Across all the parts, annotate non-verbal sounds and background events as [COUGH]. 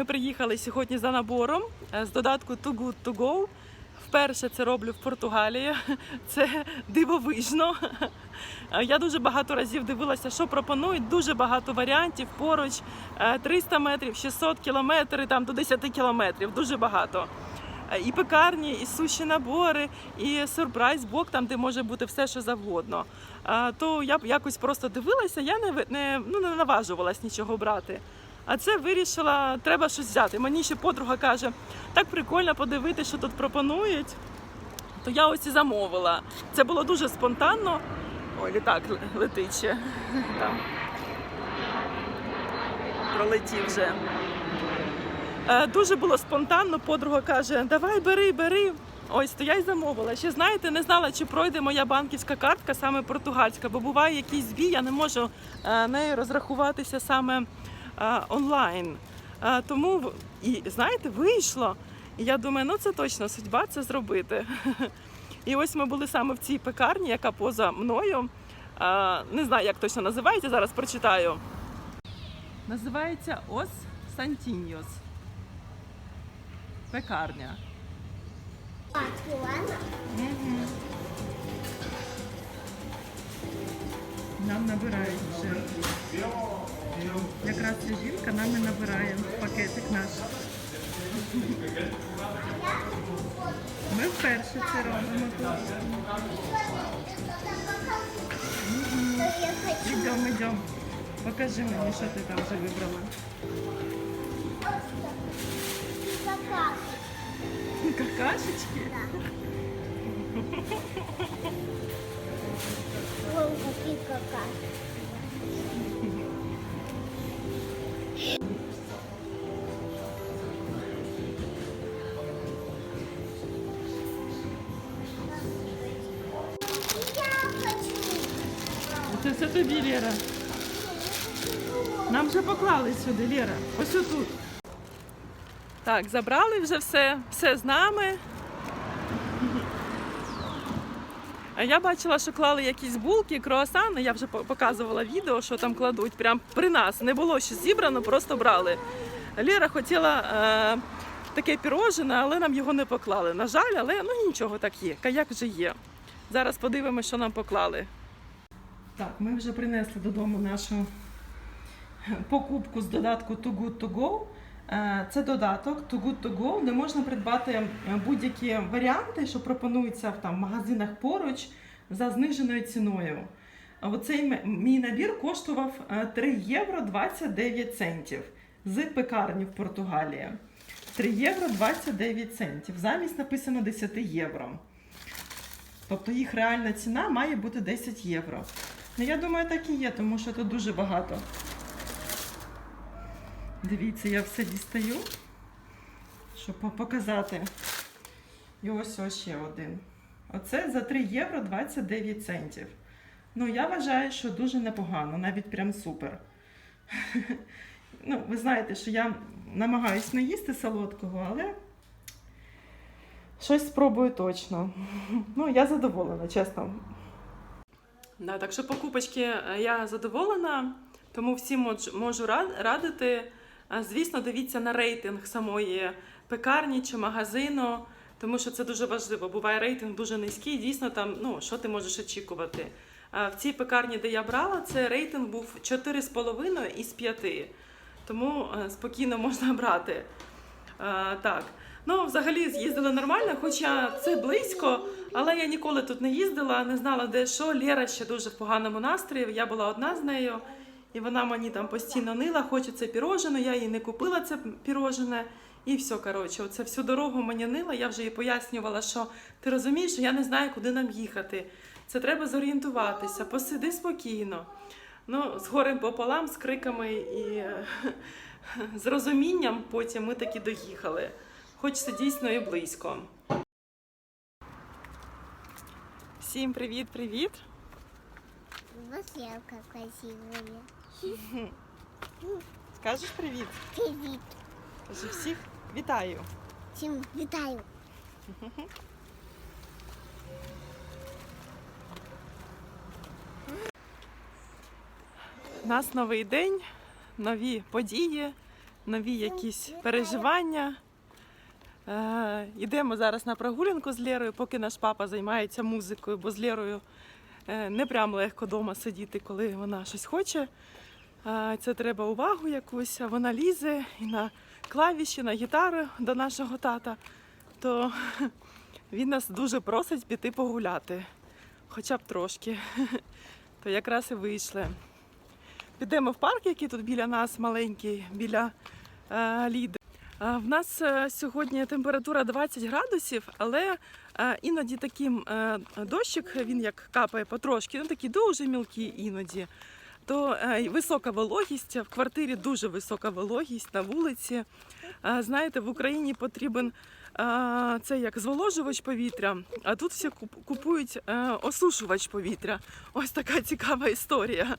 Ми приїхали сьогодні за набором е, з додатку Too Good To Go. Вперше це роблю в Португалії. [LAUGHS] Це дивовижно. Е, Я дуже багато разів дивилася, що пропонують. Дуже багато варіантів поруч. Е, 300 метрів, 600 кілометрів, там до 10 кілометрів. Дуже багато. Е, І пекарні, і суші набори, і сюрприз бок, там де може бути все, що завгодно. Е, То я б якось просто дивилася, я не, не, ну, не наважувалась нічого брати. А це вирішила, треба щось взяти. Мені ще подруга каже, так прикольно подивитися, що тут пропонують. То я ось і замовила. Це було дуже спонтанно. Ой, літак летить ще. Там. Пролетів вже. Е, Дуже було спонтанно. Подруга каже: Давай бери, бери. Ось то я й замовила. Ще знаєте, не знала, чи пройде моя банківська картка саме португальська, бо буває якийсь збій, я не можу е, нею розрахуватися саме онлайн. Е, Тому і знаєте, вийшло. І я думаю, ну це точно судьба це зробити. [LAUGHS] І ось ми були саме в цій пекарні, яка поза мною. Е, Не знаю, як точно називається, зараз прочитаю. Називається Ос Сантіньос. Пекарня. Нам набирають вже. Якраз ця жінка нам і набирає пакетик наш. Ми вперше це робимо тут. Йдемо, йдемо. Покажи мені, що ти там вже вибрала. Какашечки? Вон [LAUGHS] какашки. Це все тобі, Лера. Нам вже поклали сюди, Лера. Ось отут. Так, забрали вже все, все з нами. А я бачила, що клали якісь булки, круасани. Я вже показувала відео, що там кладуть. Прям при нас не було ще зібрано, просто брали. Лера хотіла е, таке пірожене, але нам його не поклали. На жаль, але ну нічого так є. Каяк вже є. Зараз подивимося, що нам поклали. Так, ми вже принесли додому нашу покупку з додатку Too Good To Go. Е, Це додаток Too Good To Go, де можна придбати е, будь-які варіанти, що пропонуються в там, магазинах поруч за зниженою ціною. Оцей мій набір коштував е, 3 євро 29 центів з пекарні в Португалії. 3 євро 29 центів. Замість написано 10 євро. Тобто їх реальна ціна має бути 10 євро. Ну, я думаю, так і є, тому що тут дуже багато. Дивіться, я все дістаю, щоб показати. І ось ще один. Оце за 3 євро 29 центів. Ну, я вважаю, що дуже непогано, навіть прям супер. [LAUGHS] Ну, ви знаєте, що я намагаюсь не їсти солодкого, але щось спробую точно. [LAUGHS] Ну, я задоволена, чесно. Да, так що покупочки е, я задоволена, тому всім можу радити. Звісно, дивіться на рейтинг самої пекарні чи магазину, тому що це дуже важливо. Буває рейтинг дуже низький, дійсно там, ну, що ти можеш очікувати. В цій пекарні, де я брала, це рейтинг був 4,5 із 5. Тому е, спокійно можна брати. Так. Ну, взагалі з'їздили нормально, хоча це близько, але я ніколи тут не їздила, не знала, де що. Лєра ще дуже в поганому настрої. Я була одна з нею, і вона мені там постійно нила, хоче це пірожене. Я їй не купила це пірожене. І все, коротше, оце всю дорогу мені нила. Я вже їй пояснювала, що ти розумієш, я не знаю, куди нам їхати. Це треба зорієнтуватися, посиди спокійно. Ну, з горем пополам, з криками і [LAUGHS] з розумінням потім ми таки доїхали. Хоч це дійсно і близько. Всім привіт-привіт! Вообще как красивые. [LAUGHS] Скажеш привіт? Привет. Кажи всіх вітаю. Всем витаю. У нас новий день, нові події, нові якісь переживання. Е, Йдемо зараз на прогулянку з Лєрою, поки наш папа займається музикою, бо з Лєрою не прям легко вдома сидіти, коли вона щось хоче. Е, Це треба увагу якусь, а вона лізе і на клавіші, на гітару до нашого тата. То [LAUGHS] він нас дуже просить піти погуляти, хоча б трошки. [LAUGHS] То якраз і вийшли. Підемо в парк, який тут біля нас маленький, біля е, Ліди. В нас е, сьогодні температура 20 градусів, але е, іноді такий е, дощик, він як капає потрошки, ну такий дуже мілкий іноді. То висока вологість, в квартирі дуже висока вологість на вулиці. Знаєте, в Україні потрібен це як зволожувач повітря, а тут всі купують осушувач повітря. Ось така цікава історія.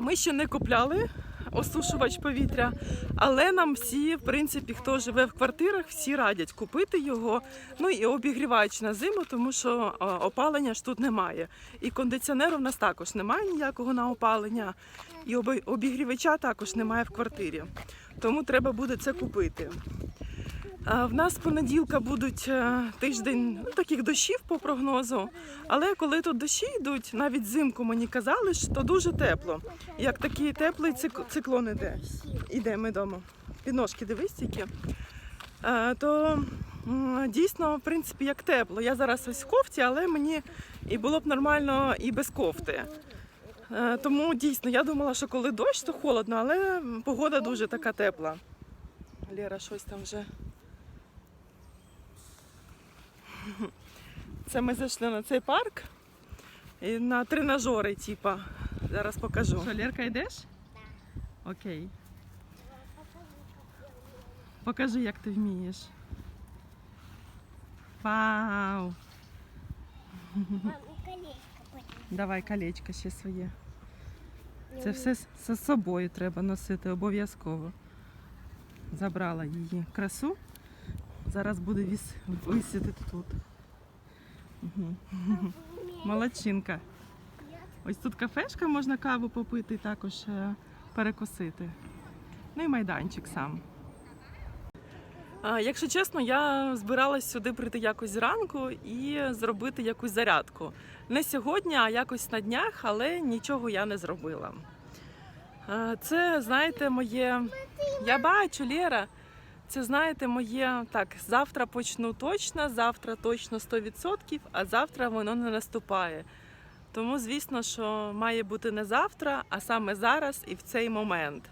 Ми ще не купляли осушувач повітря, але нам всі, в принципі, хто живе в квартирах, всі радять купити його. Ну і обігрівач на зиму, тому що опалення ж тут немає. І кондиціонеру в нас також немає ніякого на опалення, і обігрівача також немає в квартирі. Тому треба буде це купити. В нас понеділка будуть е, тиждень ну, таких дощів по прогнозу. Але коли тут дощі йдуть, навіть взимку мені казали, що дуже тепло. Як такий теплий циклон іде. Іде ми вдома. Підножки дивись тільки. Е, То дійсно, в принципі, як тепло. Я зараз ось в кофті, але мені і було б нормально і без кофти. Е, Тому дійсно я думала, що коли дощ, то холодно, але погода дуже така тепла. Лера щось там вже. Це ми зайшли на цей парк і на тренажери, типа. Зараз покажу. Що, Лерка, йдеш? Так. Окей. Покажи, як ти вмієш. Вау! Мам, і колечко потім. Давай колечко ще своє. Це все з собою треба носити обов'язково. Забрала її красу. Зараз буде віс... висіти тут. Угу. Молодчинка. Ось тут кафешка, можна каву попити і також е, перекусити. Ну і майданчик сам. Якщо чесно, я збиралась сюди прийти якось зранку і зробити якусь зарядку. Не сьогодні, а якось на днях, але нічого я не зробила. Це, знаєте, моє. Я бачу, Лєра. Це, знаєте, моє так, завтра почну точно, завтра точно 100%, а завтра воно не наступає. Тому, звісно, що має бути не завтра, а саме зараз і в цей момент.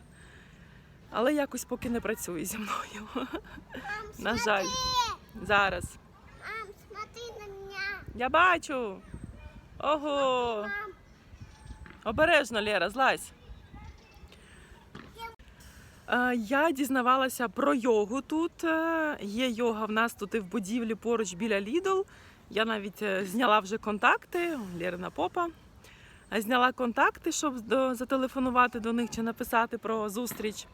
Але якось поки не працює зі мною. Мам, На смотри. жаль. Зараз. Мам, смотри на меня. Я бачу. Ого. Мам, Обережно, Лера, злазь. Е, Я дізнавалася про йогу тут. Е, Є йога в нас тут і в будівлі поруч біля Lidl. Я навіть е, зняла вже контакти, Лерина попа. Зняла контакти, щоб зателефонувати до них чи написати про зустріч,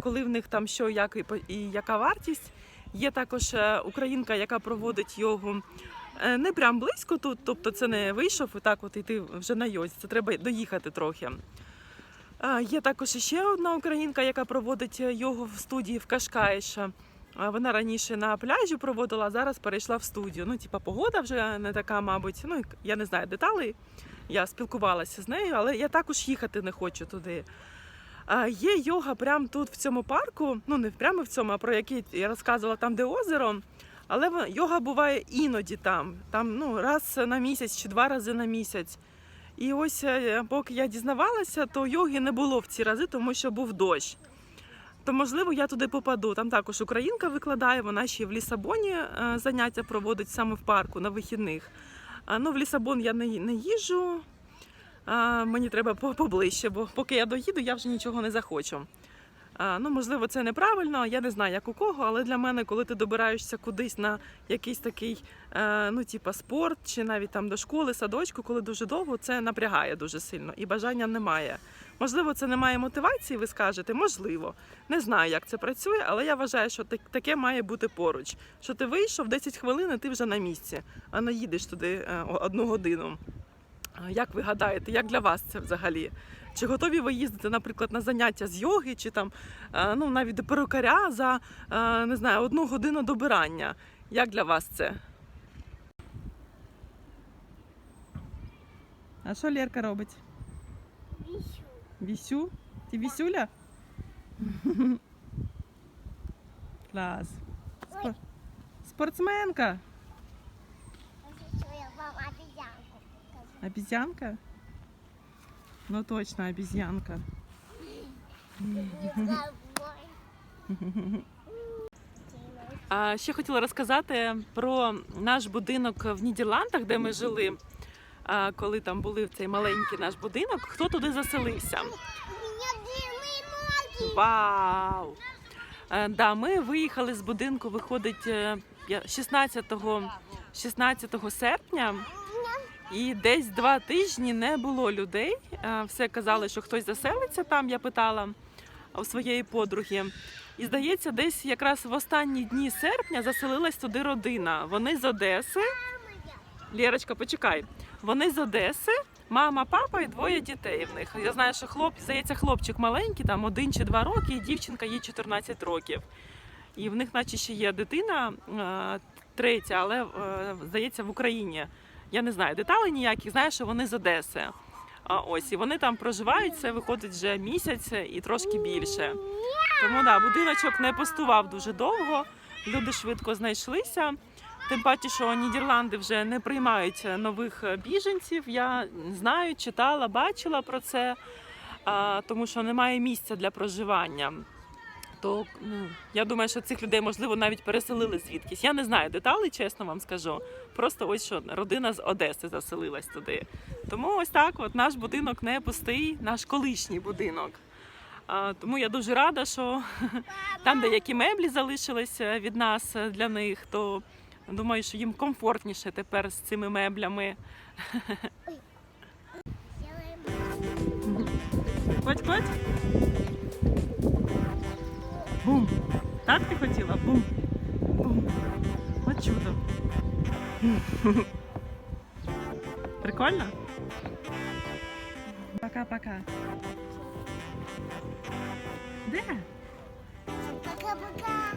коли в них там що, як і, яка вартість. Є також українка, яка проводить йогу не прям близько тут, тобто це не вийшов і так от іти вже на йозі, це треба доїхати трохи. Є також ще одна українка, яка проводить е, йогу в студії в Кашкаїша. Вона раніше на пляжі проводила, а зараз перейшла в студію. Ну, типа, погода вже не така, мабуть. Ну, я не знаю деталей. Я спілкувалася з нею, але я також їхати не хочу туди. Є йога прямо тут, в цьому парку. Ну, не прямо в цьому, а про який я розказувала там, де озеро. Але йога буває іноді там. Там ну, раз на місяць чи два рази на місяць. І ось е, поки я дізнавалася, то йоги не було в ці рази, тому що був дощ. То можливо я туди попаду. Там також українка викладає, вона ще в Лісабоні е, заняття проводить саме в парку на вихідних. Ну, в Лісабон я не, їжджу. Мені треба поближче, бо поки я доїду, я вже нічого не захочу. Ну, можливо, це неправильно, я не знаю, як у кого, але для мене, коли ти добираєшся кудись на якийсь такий, е, ну, типа спорт, чи навіть там до школи, садочку, коли дуже довго, це напрягає дуже сильно і бажання немає. Можливо, це немає мотивації, ви скажете, можливо. Не знаю, як це працює, але я вважаю, що таке має бути поруч. Що ти вийшов 10 хвилин, і ти вже на місці, а не їдеш туди е, одну годину. Як ви гадаєте, як для вас це взагалі? Чи готові ви їздити, наприклад, на заняття з йоги, чи там е, ну, навіть до перукаря за е, не знаю, одну годину добирання? Як для вас це? А що Лєрка робить? Вещу. Вісю? Ти вісюля? Клас. Спо- Спортсменка. Обезьянка? Ну точно, обезьянка. А ще хотіла розказати про наш будинок в Нідерландах, де ми жили, коли там були в цей маленький наш будинок. Хто туди заселився? Вау! Е, Да, ми виїхали з будинку, виходить е, я- 16, 16 серпня, і десь два тижні не було людей. Е, Все казали, що хтось заселиться там. Я питала у своєї подруги. І здається, десь якраз в останні дні серпня заселилась туди родина. Вони з Одеси. Лєрочка, почекай. Вони з Одеси, мама, папа і двоє дітей в них. Я знаю, що хлоп, здається, хлопчик маленький, там один чи два роки, і дівчинка їй 14 років. І в них, наче ще є дитина е, третя, але е, здається, в Україні. Я не знаю деталей ніяких, знаю, що вони з Одеси. А ось і вони там проживають. Це виходить вже місяць і трошки більше. Тому да, будиночок не пустував дуже довго. Люди швидко знайшлися. Тим паче, що Нідерланди вже не приймають нових біженців. Я знаю, читала, бачила про це, тому що немає місця для проживання. То ну, я думаю, що цих людей можливо навіть переселили звідкись. Я не знаю деталей, чесно вам скажу. Просто ось що родина з Одеси заселилась туди. Тому ось так, от наш будинок не пустий, наш колишній будинок. А, тому я дуже рада, що [LAUGHS] там деякі меблі залишилися від нас е, для них, то думаю, що їм комфортніше тепер з цими меблями. [LAUGHS] Сделаем. Бум. Так ти хотіла? Бум. Бум. От чудо. [LAUGHS] Прикольно? Пока-пока. Де? Пока-пока.